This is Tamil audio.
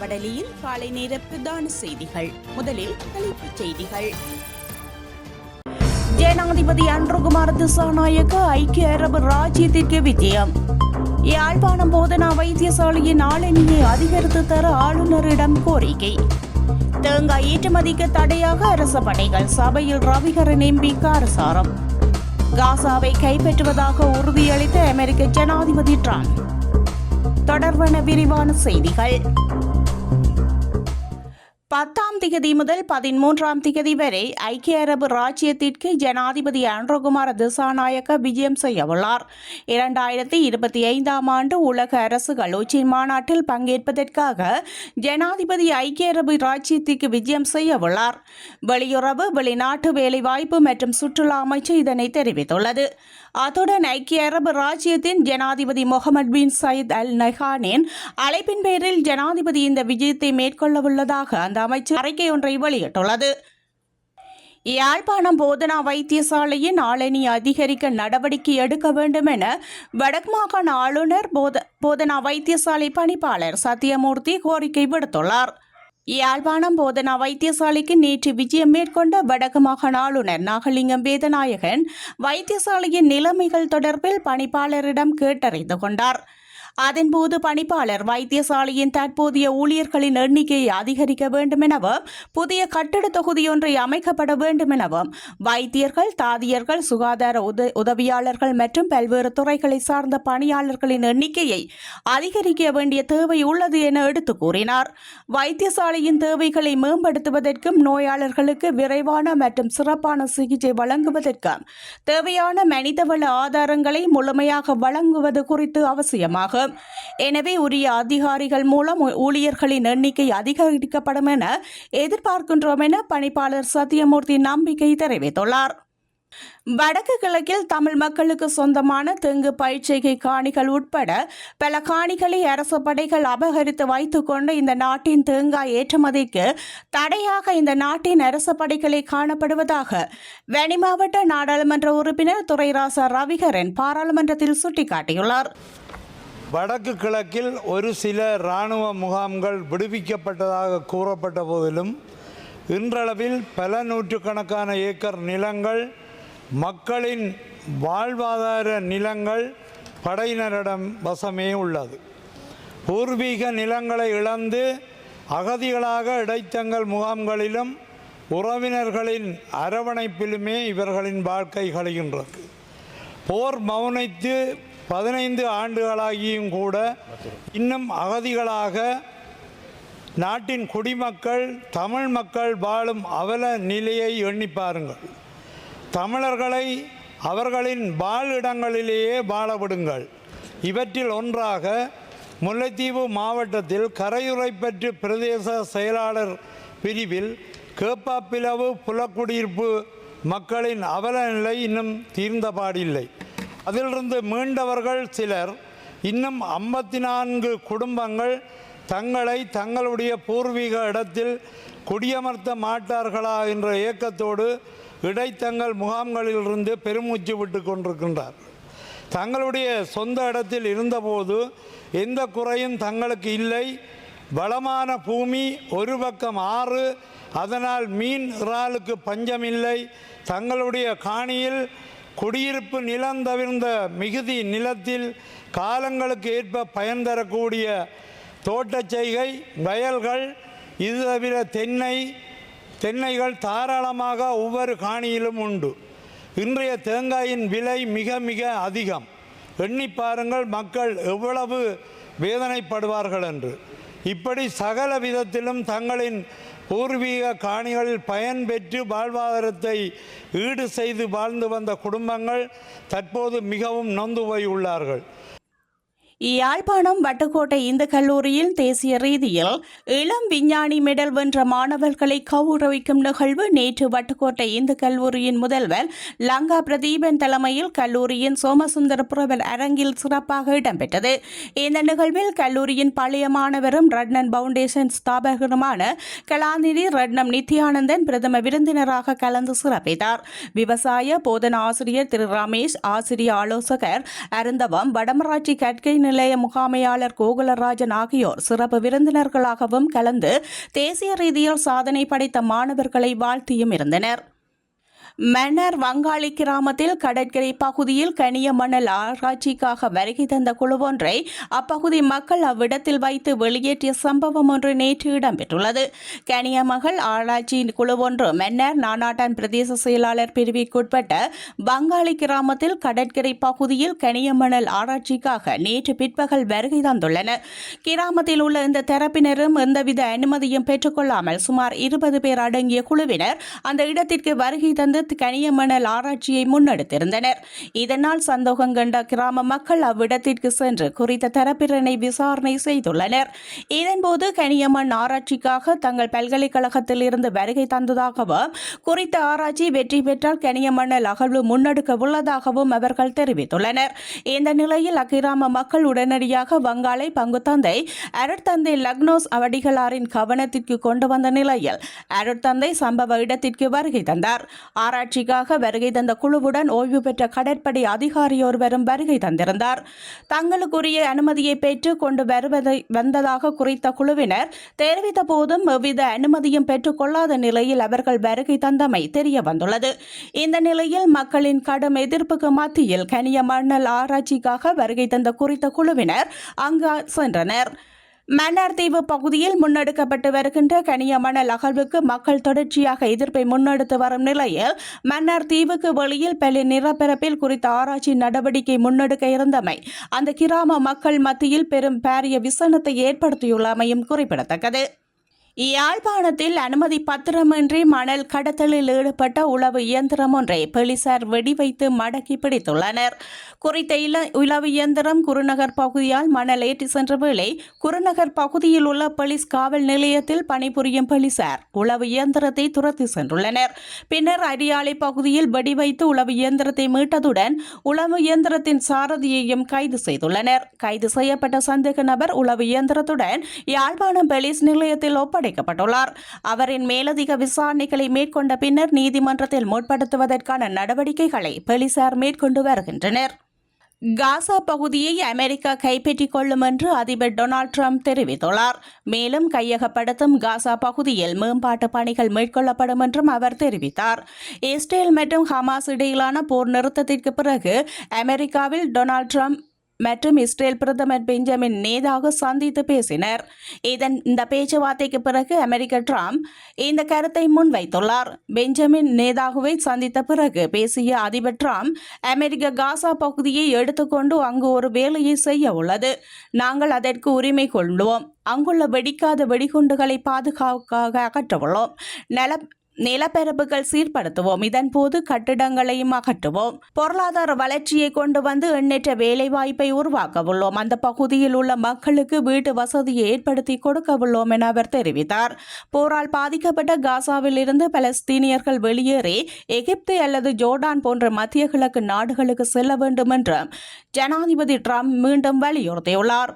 வடலியில் காலை நேர பிரதான செய்திகள். முதலில் தலைப்புச் செய்திகள். ஜனாதிபதி அன்றுகுமார் திசாநாயக்க ஐக்கிய அரபு ராஜ்யத்திற்கு விஜயம். யாழ்ப்பாணம் போதனா வைத்தியசாலையின் ஆளணியை அதிகரித்து தர ஆளுநரிடம் கோரிக்கை. தேங்காய் ஏற்றுமதிக்கு தடையாக அரச படைகள் சபையில் ரவிகரன் எம்பி காரசாரம் காசாவை கைப்பற்றுவதாக உறுதியளித்த அமெரிக்க ஜனாதிபதி டிரம்ப். தொடர்பான விரிவான செய்திகள். பத்தாம் திகதி முதல் பதிமூன்றாம் திகதி வரை ஐக்கிய அரபு ராஜ்யத்திற்கு ஜனாதிபதி அன்ரோகுமார திசாநாயக்க விஜயம் செய்யவுள்ளார் இரண்டாயிரத்தி இருபத்தி ஐந்தாம் ஆண்டு உலக அரசுகள் உச்சி மாநாட்டில் பங்கேற்பதற்காக ஜனாதிபதி ஐக்கிய அரபு ராஜ்யத்திற்கு விஜயம் செய்யவுள்ளார் வெளியுறவு வெளிநாட்டு வேலைவாய்ப்பு மற்றும் சுற்றுலா அமைச்சு இதனை தெரிவித்துள்ளது. அத்துடன் ஐக்கிய அரபு ராஜ்யத்தின் ஜனாதிபதி முகமது பின் சயித் அல் நஹானின் அழைப்பின் பேரில் ஜனாதிபதி இந்த விஜயத்தை மேற்கொள்ளவுள்ளதாக அந்த அமைச்சர் அறிக்கை ஒன்றை வெளியிட்டுள்ளது. யாழ்ப்பாணம் போதனா வைத்தியசாலையின் ஆளணி அதிகரிக்க நடவடிக்கை எடுக்க வேண்டும் என வடக்கு மாகாண ஆளுநர் போத போதனா வைத்தியசாலை பணிப்பாளர் சத்தியமூர்த்தி கோரிக்கை விடுத்துள்ளார். யாழ்ப்பாணம் போதனா வைத்தியசாலைக்கு நேற்று விஜயம் மேற்கொண்ட வடக்கு மாகாண ஆளுநர் நாகலிங்கம் வேதநாயகன் வைத்தியசாலையின் நிலைமைகள் தொடர்பில் பணிப்பாளரிடம் கேட்டறிந்து கொண்டார் அதன்போது பணிப்பாளர் வைத்தியசாலையின் தற்போதைய ஊழியர்களின் எண்ணிக்கையை அதிகரிக்க வேண்டும் எனவும் புதிய கட்டட தொகுதியொன்றை அமைக்கப்பட வேண்டும் எனவும் வைத்தியர்கள் தாதியர்கள் சுகாதார உத உதவியாளர்கள் மற்றும் பல்வேறு துறைகளை சார்ந்த பணியாளர்களின் எண்ணிக்கையை அதிகரிக்க வேண்டிய தேவை உள்ளது என எடுத்து கூறினார். வைத்தியசாலையின் தேவைகளை மேம்படுத்துவதற்கும் நோயாளர்களுக்கு விரைவான மற்றும் சிறப்பான சிகிச்சை வழங்குவதற்கும் தேவையான மனிதவள ஆதாரங்களை முழுமையாக வழங்குவது குறித்து அவசியமாகும் எனவே உரிய அதிகாரிகள் மூலம் ஊழியர்களின் எண்ணிக்கை அதிகரிக்கப்படும் என எதிர்பார்க்கின்றோம் என பணிப்பாளர் சத்தியமூர்த்தி நம்பிக்கை தெரிவித்துள்ளார். வடக்கு கிழக்கில் தமிழ் மக்களுக்கு சொந்தமான தெங்கு பயிற்சிகை காணிகள் உட்பட பல காணிகளை அரசு படைகள் அபகரித்து வைத்துக்கொண்டு இந்த நாட்டின் தேங்காய் ஏற்றுமதிக்கு தடையாக இந்த நாட்டின் அரசு படைகளை காணப்படுவதாக வெனி மாவட்ட நாடாளுமன்ற உறுப்பினர் துரைராசா ரவிகரன் பாராளுமன்றத்தில் சுட்டிக்காட்டியுள்ளார். வடக்கு கிழக்கில் ஒரு சில இராணுவ முகாம்கள் விடுவிக்கப்பட்டதாக கூறப்பட்ட போதிலும் இன்றளவில் பல நூற்றுக்கணக்கான ஏக்கர் நிலங்கள் மக்களின் வாழ்வாதார நிலங்கள் படையினரிடம் வசமே உள்ளது. பூர்வீக நிலங்களை இழந்து அகதிகளாக இடைத்தங்கல் முகாம்களிலும் உறவினர்களின் அரவணைப்பிலுமே இவர்களின் வாழ்க்கை கழிகின்றது. போர் மௌனித்து பதினைந்து ஆண்டுகளாகியும் கூட இன்னும் அகதிகளாக நாட்டின் குடிமக்கள் தமிழ் மக்கள் வாழும் அவல நிலையை எண்ணி பாருங்கள். தமிழர்களை அவர்களின் வாழிடங்களிலேயே வாழவிடுங்கள். இவற்றில் ஒன்றாக முல்லைத்தீவு மாவட்டத்தில் கரையுறைப்பற்று பிரதேச செயலாளர் பிரிவில் கேப்பாப்பிலவு புலக்குடியிருப்பு மக்களின் அவல நிலை இன்னும் தீர்ந்தபாடில்லை அதிலிருந்து மீண்டவர்கள் சிலர். இன்னும் ஐம்பத்தி நான்கு குடும்பங்கள் தங்களை தங்களுடைய பூர்வீக இடத்தில் குடியமர்த்த மாட்டார்களா என்ற ஏக்கத்தோடு இடைத்தங்கள் முகாம்களிலிருந்து பெருமூச்சு விட்டு கொண்டிருக்கின்றார். தங்களுடைய சொந்த இடத்தில் இருந்தபோது எந்த குறையும் தங்களுக்கு இல்லை. வளமான பூமி ஒரு பக்கம் ஆறு அதனால் மீன் இறாலுக்கு பஞ்சமில்லை. தங்களுடைய காணியில் குடியிருப்பு நிலம் தவிர்ந்த மிகுதி நிலத்தில் காலங்களுக்கு ஏற்ப பயன் தரக்கூடிய தோட்டச் செய்கை வயல்கள் இது தவிர தென்னை தென்னைகள் தாராளமாக ஒவ்வொரு காணியிலும் உண்டு. இன்றைய தேங்காயின் விலை மிக மிக அதிகம். எண்ணி பாருங்கள் மக்கள் எவ்வளவு வேதனைப்படுவார்கள் என்று. இப்படி சகல விதத்திலும் தங்களின் பூர்வீக காணிகளில் பயன்பெற்று வாழ்வாதாரத்தை ஈடு செய்து வாழ்ந்து வந்த குடும்பங்கள் தற்போது மிகவும் நொந்து போய் உள்ளார்கள். யாழ்ப்பாணம் வட்டுக்கோட்டை இந்து கல்லூரியில் தேசிய ரீதியில் இளம் விஞ்ஞானி மெடல் வென்ற மாணவர்களை கௌரவிக்கும் நிகழ்வு நேற்று வட்டுக்கோட்டை இந்து கல்லூரியின் முதல்வர் லங்கா பிரதீபன் தலைமையில் கல்லூரியின் சோமசுந்தர புரவல் அரங்கில் சிறப்பாக இடம்பெற்றது. இந்த நிகழ்வில் கல்லூரியின் பழைய மாணவரும் ரட்னன் பவுண்டேஷன் ஸ்தாபகருமான கலாநிதி ரட்னம் நித்யானந்தன் பிரதம விருந்தினராக கலந்து சிறப்பித்தார். விவசாய போதன ஆசிரியர் திரு ரமேஷ் ஆசிரிய ஆலோசகர் அருந்தவம் வடமராட்சி கற்கை நிலைய முகாமையாளர் கோகுலராஜன் ஆகியோர் சிறப்பு விருந்தினர்களாகவும் கலந்து தேசிய ரீதியில் சாதனை படைத்த மாணவர்களை வாழ்த்தியும் இருந்தனர். மன்னர் வங்காளி கிராமத்தில் கடற்கரை பகுதியில் கனிய மணல் ஆராய்ச்சிக்காக வருகை தந்த குழுவொன்றை அப்பகுதி மக்கள் அவ்விடத்தில் வைத்து வெளியேற்றிய சம்பவம் ஒன்று நேற்று இடம்பெற்றுள்ளது. கனிய மகள் ஆராய்ச்சி குழுவொன்று மன்னர் நானாட்டான் பிரதேச செயலாளர் பிரிவிற்குட்பட்ட வங்காளி கிராமத்தில் கடற்கரை பகுதியில் கனிய மணல் ஆராய்ச்சிக்காக நேற்று பிற்பகல் வருகை தந்துள்ளனர் கிராமத்தில் உள்ள இந்த தரப்பினரும் எந்தவித அனுமதியும் பெற்றுக்கொள்ளாமல் சுமார் இருபது பேர் அடங்கிய குழுவினர் அந்த இடத்திற்கு வருகை தந்து கனியமணல் ஆராய்ச்சியை முன்னெடுத்திருந்தனர். இதனால் சந்தோகம் கண்ட கிராம மக்கள் அவ்விடத்திற்கு சென்று குறித்த தரப்பினரை விசாரணை செய்துள்ளனர். இதன்போது கனியம்மன் ஆராய்ச்சிக்காக தங்கள் பல்கலைக்கழகத்தில் இருந்து வருகை தந்ததாகவும் குறித்த ஆராய்ச்சி வெற்றி பெற்றால் கனியமணல் அகழ்வு முன்னெடுக்க உள்ளதாகவும் அவர்கள் தெரிவித்துள்ளனர். இந்த நிலையில் அக்கிராம மக்கள் உடனடியாக வங்காளை பங்குத்தந்தை அருட்தந்தை லக்னோஸ் அவடிகளாரின் கவனத்திற்கு கொண்டு வந்த நிலையில் அருட்தந்தை சம்பவ இடத்திற்கு வருகை தந்தார். ஆராய்ச்சிக்காக வருகை தந்த குழுவுடன் ஓய்வு பெற்ற கடற்படை அதிகாரியொருவரும் வருகை தந்திருந்தார். தங்களுக்குரிய அனுமதியை பெற்று கொண்டு வருவதை வந்ததாக குறித்த குழுவினர் தெரிவித்த போதும் எவ்வித அனுமதியும் பெற்றுக்கொள்ளாத நிலையில் அவர்கள் வருகை தந்தமை தெரிய வந்துள்ளது இந்த நிலையில் மக்களின் கடும் எதிர்ப்புக்கு மத்தியில் கனிய மண்ணல் ஆராய்ச்சிக்காக வருகை தந்த குறித்த குழுவினர் அங்கு சென்றனர். மன்னார் தீவு பகுதியில் முன்னெடுக்கப்பட்டு வருகின்ற கனிய மணல் அகழ்வுக்கு மக்கள் தொடர்ச்சியாக எதிர்ப்பை முன்னெடுத்து வரும் நிலையில் மன்னார் தீவுக்கு வெளியில் பெளி நிலப்பரப்பில் குறித்த ஆராய்ச்சி நடவடிக்கை முன்னெடுக்க இருந்தமை அந்த கிராம மக்கள் மத்தியில் பெரும் பாரிய விசனத்தை ஏற்படுத்தியுள்ளமையும் குறிப்பிடத்தக்கது. யாழ்ப்பாணத்தில் அனுமதி பத்திரமின்றி மணல் கடத்தலில் ஈடுபட்ட உளவு இயந்திரம் ஒன்றை போலீசார் வெடிவைத்து மடக்கி பிடித்துள்ளனர். குறித்த உளவு இயந்திரம் குருநகர் பகுதியால் மணல் ஏற்றி சென்ற வேளை குருநகர் பகுதியில் உள்ள போலீஸ் காவல் நிலையத்தில் பணிபுரியும் போலீசார் உளவு இயந்திரத்தை துரத்தி சென்றுள்ளனர். பின்னர் அரியாலை பகுதியில் வெடிவைத்து உளவு இயந்திரத்தை மீட்டதுடன் உளவு இயந்திரத்தின் சாரதியையும் கைது செய்துள்ளனர். கைது செய்யப்பட்ட சந்தேக நபர் உளவு இயந்திரத்துடன் யாழ்ப்பாணம் போலீஸ் நிலையத்தில் ஒப்படை வைக்கப்பட்டுள்ளார் அவரின் மேலதிக விசாரணைகளை மேற்கொண்ட பின்னர் நீதிமன்றத்தில் முற்படுத்துவதற்கான நடவடிக்கைகளை போலீசார் மேற்கொண்டு வருகின்றனர். காசா பகுதியை அமெரிக்கா கைப்பற்றிக் கொள்ளும் என்று அதிபர் டொனால்ட் ட்ரம்ப் தெரிவித்துள்ளார். மேலும் கையகப்படுத்தும் காசா பகுதியில் மேம்பாட்டு பணிகள் மேற்கொள்ளப்படும் என்றும் அவர் தெரிவித்தார். இஸ்ரேல் மற்றும் ஹமாஸ் இடையிலான போர் நிறுத்தத்திற்கு பிறகு அமெரிக்காவில் டொனால்ட் ட்ரம்ப் மற்றும் இஸ்ரேல் பிரதமர் பெஞ்சமின் நேதாக சந்தித்து பேசினர். இதன் இந்த பேச்சுவார்த்தைக்கு பிறகு அமெரிக்க ட்ரம்ப் இந்த கருத்தை முன்வைத்துள்ளார். பெஞ்சமின் நேதாகுவை சந்தித்த பிறகு பேசிய அதிபர் ட்ரம்ப் அமெரிக்க காசா பகுதியை எடுத்துக்கொண்டு அங்கு ஒரு வேலையை செய்ய உள்ளது. நாங்கள் அதற்கு உரிமை கொள்வோம் அங்குள்ள வெடிக்காத வெடிகுண்டுகளை பாதுகாக்க அகற்றவுள்ளோம். நல நிலப்பரப்புகள் சீர்படுத்துவோம். இதன்போது கட்டிடங்களையும் அகற்றுவோம். பொருளாதார வளர்ச்சியை கொண்டு வந்து எண்ணற்ற வேலைவாய்ப்பை உருவாக்க உள்ளோம். அந்த பகுதியில் உள்ள மக்களுக்கு வீட்டு வசதியை ஏற்படுத்தி கொடுக்க உள்ளோம் என அவர் தெரிவித்தார். போரால் பாதிக்கப்பட்ட காசாவில் இருந்து பலஸ்தீனியர்கள் வெளியேறி எகிப்து அல்லது ஜோர்டான் போன்ற மத்திய கிழக்கு நாடுகளுக்கு செல்ல வேண்டும் என்று ஜனாதிபதி ட்ரம்ப் மீண்டும் வலியுறுத்தியுள்ளார்.